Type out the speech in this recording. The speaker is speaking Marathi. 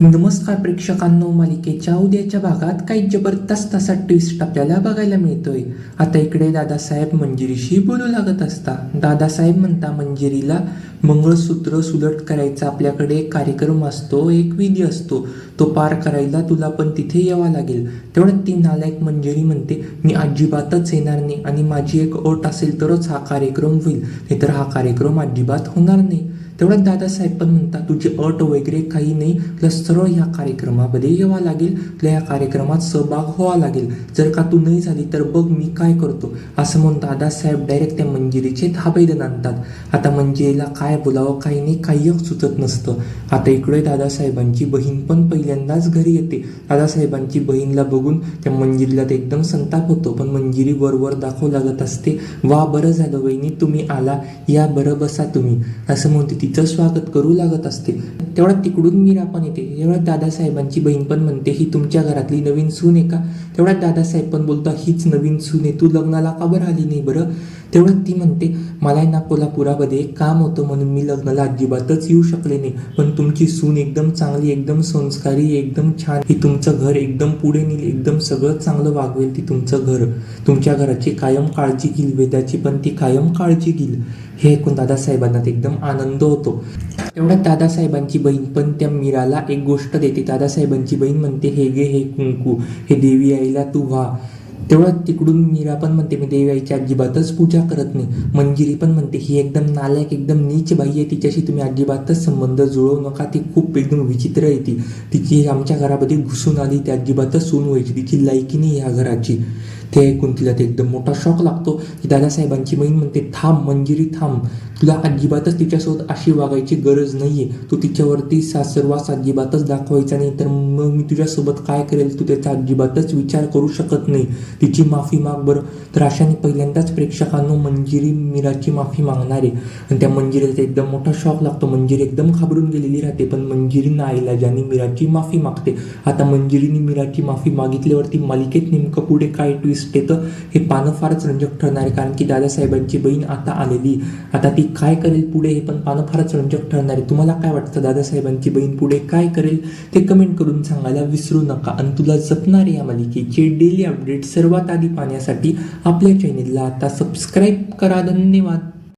नमस्कार प्रेक्षकांनो मालिकेच्या उद्याच्या भागात काही जबरदस्त असा ट्विस्ट आपल्याला बघायला मिळतोय. आता इकडे दादासाहेब मंजिरीशी बोलू लागत असता. दादासाहेब म्हणता मंजिरीला मंगळसूत्र सुलट करायचा आपल्याकडे एक कार्यक्रम असतो एक विधी असतो. तो पार करायला तुला पण तिथे यावा लागेल. तेवढ्यात ती नालायक मंजिरी म्हणते मी अजिबातच येणार नाही आणि माझी एक ओट असेल तरच हा कार्यक्रम होईल. नाहीतर हा कार्यक्रम अजिबात होणार नाही. तेवढ्यात दादासाहेब पण म्हणतात तुझी अट वगैरे काही नाही. तुला सरळ ह्या कार्यक्रमामध्ये यावं लागेल. तुला या कार्यक्रमात सहभाग व्हावा लागेल. जर का तू नाही झाली तर बघ मी काय करतो. असं म्हणून दादासाहेब डायरेक्ट त्या मंजिरीचे धाबैदन आणतात आता मंजिरीला काय बोलावं काही नाही काही सुचत नसतं. आता इकडे दादासाहेबांची बहीण पण पहिल्यांदाच घरी येते. दादासाहेबांची बहीणला बघून त्या मंजिरीला ते एकदम संताप होतो. पण मंजिरी वरवर दाखवू लागत असते वा बरं झालं वहिनी तुम्ही आला. या बरं बसा तुम्ही. असं म्हणते ती तिचं स्वागत करू लागत असते. तेवढा तिकडून मीरा पण येते. तेवढ्यात दादासाहेबांची बहीण पण म्हणते ही तुमच्या घरातली नवीन सून आहे का? तेवढा दादासाहेब पण बोलता हीच नवीन सून आहे. तू लग्नाला का बरं आली नाही बरं? तेवढ्यात ती म्हणते मला ना कोल्हापुरामध्ये एक काम होतं म्हणून मी लग्नाला अजिबातच येऊ शकले नाही. पण तुमची सून एकदम चांगली एकदम संस्कारी एकदम छान. ही तुमचं घर एकदम पुढे नेईल एकदम सगळं चांगलं वागवेल ती तुमचं घर. तुमच्या घराची कायम काळजी घेईल वेदाची पण ती कायम काळजी घेईल. हे ऐकून दादासाहेबांना एकदम आनंद होतो. एवढ्यात दादासाहेबांची बहीण पण त्या मीराला एक गोष्ट देते. दादासाहेबांची बहीण म्हणते हे गे हे कुंकू. हे देवी आईला तू व्हा. तेवढं तिकडून मीरा पण म्हणते मी देवी आईची अजिबातच पूजा करत नाही. मंजिरी पण म्हणते ही एकदम नालायक एकदम नीच बाई आहे. तिच्याशी तुम्ही अजिबातच संबंध जुळवू नका. ती खूप एकदम विचित्र आहे ती. तिची आमच्या घरामध्ये घुसून आली. ती अजिबातच सून व्हायची. तिची लायकी नाही ह्या घराची. ते ऐकून तिला ते एकदम मोठा शॉक लागतो की दादासाहेबांची बहीण म्हणते थांब मंजिरी थांब. तुला अजिबातच तिच्यासोबत अशी वागायची गरज नाही आहे तू तिच्यावरती सासरवास अजिबातच दाखवायचा नाही. तर मग मी तुझ्यासोबत काय करेल? तू त्याचा अजिबातच विचार करू शकत नाही. तिची माफी माग बरं. तर अशाने पहिल्यांदाच प्रेक्षकांनो मंजिरी मीराची माफी मागणार. आहे आणि त्या मंजिरीचा एकदम मोठा शॉक लागतो. मंजिरी एकदम घाबरून गेलेली राहते पण मंजिरी नाईला ज्याने मीराची माफी मागते. आता मंजिरीने मीराची माफी मागितल्यावरती मालिकेत नेमकं पुढे काय ट्विस्ट येतं हे पानं फारच रंजक ठरणार आहे. कारण की दादासाहेबांची बहीण आता आलेली आता ती काय करेल पुढे हे पण पानं फारच रंजक ठरणार आहे. तुम्हाला काय वाटतं दादासाहेबांची बहीण पुढे काय करेल? ते कमेंट करून सांगायला विसरू नका. आणि तुला जपणार या मालिकेचे डेली अपडेट सर्वात आधी पाहण्यासाठी आपल्या चॅनेलला आता सबस्क्राईब करा. धन्यवाद.